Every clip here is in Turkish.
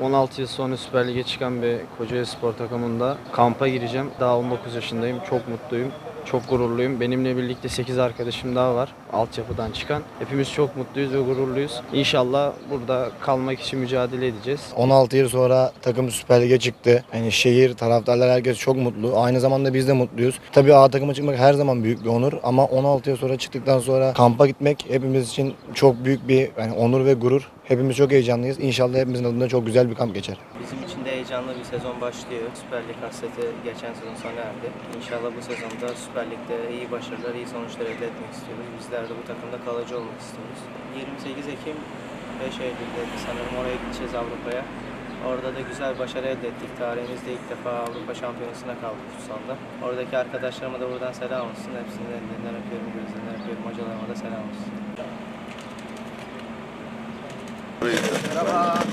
16 yıl sonra Süper Lig'e çıkan bir Kocaeli Spor takımında kampa gireceğim. Daha 19 yaşındayım. Çok mutluyum. Çok gururluyum. Benimle birlikte 8 arkadaşım daha var. Altyapıdan çıkan. Hepimiz çok mutluyuz ve gururluyuz. İnşallah burada kalmak için mücadele edeceğiz. 16 yıl sonra takım Süper Lig'e çıktı. Yani şehir, taraftarlar herkes çok mutlu. Aynı zamanda biz de mutluyuz. Tabii A takıma çıkmak her zaman büyük bir onur ama 16 yıl sonra çıktıktan sonra kampa gitmek hepimiz için çok büyük bir yani onur ve gurur. Hepimiz çok heyecanlıyız. İnşallah hepimizin adına çok güzel bir kamp geçer. Bizim heyecanlı bir sezon başlıyor. Süper Lig hasreti geçen sezon sona erdi. İnşallah bu sezonda Süper Lig'de iyi başarılar, iyi sonuçlar elde etmek istiyoruz. Bizler de bu takımda kalıcı olmak istiyoruz. 28 Ekim 5 Eylül'de sanırım oraya gideceğiz Avrupa'ya. Orada da güzel başarı elde ettik. Tarihimizde ilk defa Avrupa Şampiyonası'na kaldık futsalda. Oradaki arkadaşlarıma da buradan selam olsun. Hepsini ellerinden öpüyorum, gözlerinden öpüyorum. Hocalarıma da selam olsun. Uh,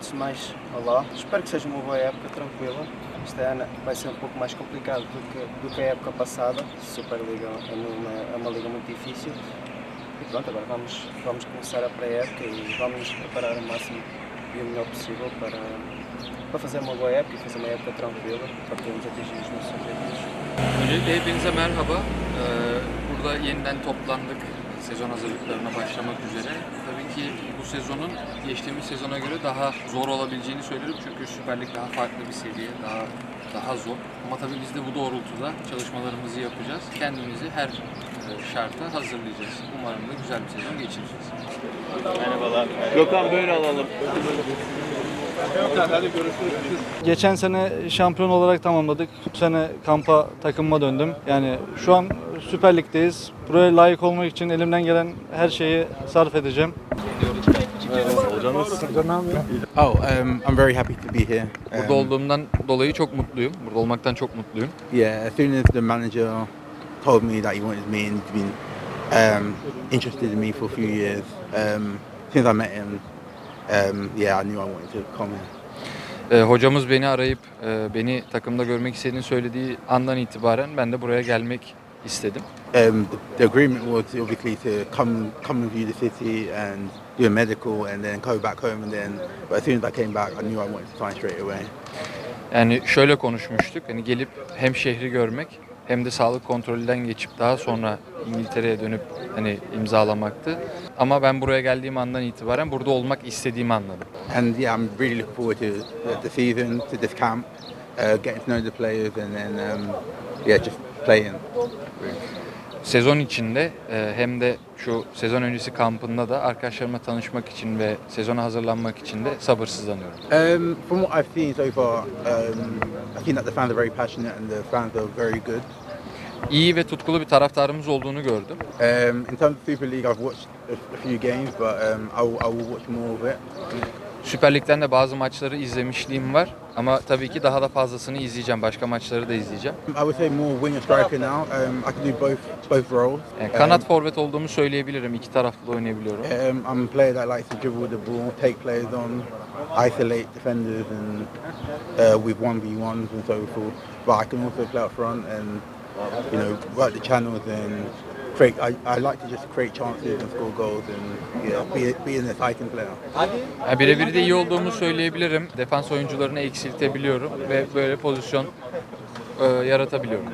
antes de mais, olá. Espero que seja uma boa época, tranquila. Este ano vai ser um pouco mais complicado do que, do que a época passada. Superliga é uma, é uma liga muito difícil. E pronto, agora vamos, vamos começar a pré-época e vamos nos preparar o máximo e o melhor possível para, para fazer uma boa época e fazer uma época tranquila para podermos atingir os nossos objetivos. Öncelikle hepinize merhaba. Burada yeniden toplandık sezon hazırlıklarına başlamak üzere. Tabii ki bu sezonun geçtiğimiz sezona göre daha zor olabileceğini söylerim çünkü Süper Lig daha farklı bir seviye, daha daha zor. Ama tabii biz de bu doğrultuda çalışmalarımızı yapacağız. Kendimizi her e, şarta hazırlayacağız. Umarım da güzel bir sezon geçireceğiz. Gökhan böyle alalım. Geçen sene şampiyon olarak tamamladık. Bu sene kampa takımıma döndüm. Yani şu an Süper Lig'deyiz. Buraya layık olmak için elimden gelen her şeyi sarf edeceğim. Oh, um, I'm very happy to be here. Burada Um, olduğumdan dolayı çok mutluyum. Burada olmaktan çok mutluyum. yeah, as soon as the manager told me that he wanted me and he's been um, interested in me for a few years, um, since I met him, um, yeah, I knew I wanted to come here. Ee, hocamız beni arayıp e, beni takımda görmek istediğini söylediği andan itibaren ben de buraya gelmek istedim. Um, the, the agreement was obviously to come come and view the city and do a medical and then go back home and then. But as soon as I came back, I knew I wanted to sign straight away. Yani şöyle konuşmuştuk. Hani gelip hem şehri görmek hem de sağlık kontrolünden geçip daha sonra İngiltere'ye dönüp hani imzalamaktı. Ama ben buraya geldiğim andan itibaren burada olmak istediğimi anladım. And yeah, I'm really looking forward to the, the season, to this camp, uh, getting to know the players, and then um, yeah, just playing. Sezon içinde e, hem de şu sezon öncesi kampında da arkadaşlarımla tanışmak için ve sezona hazırlanmak için de sabırsızlanıyorum. Um, from what I've seen so far, um, I think that the fans are very passionate and the fans are very good. İyi ve tutkulu bir taraftarımız olduğunu gördüm. Um, in terms of Super League, I've watched a, few games, but um, I, will, I will watch more of it. Süper Lig'den de bazı maçları izlemişliğim var. Ama tabii ki daha da fazlasını izleyeceğim. Başka maçları da izleyeceğim. I would say more winger striker now. Um, I can do both both roles. Yani kanat forvet olduğumu söyleyebilirim. İki taraflı da oynayabiliyorum. Um, I'm a player that likes to dribble the ball, take players on, isolate defenders, and uh, with one v ones and so forth. But I can also play up front and you know work the channels and create. I, I like to just create chances and score goals and yeah, be be an exciting player. Yani birebir de iyi olduğumu söyleyebilirim. Defans oyuncularını eksiltebiliyorum ve böyle pozisyon e, yaratabiliyorum.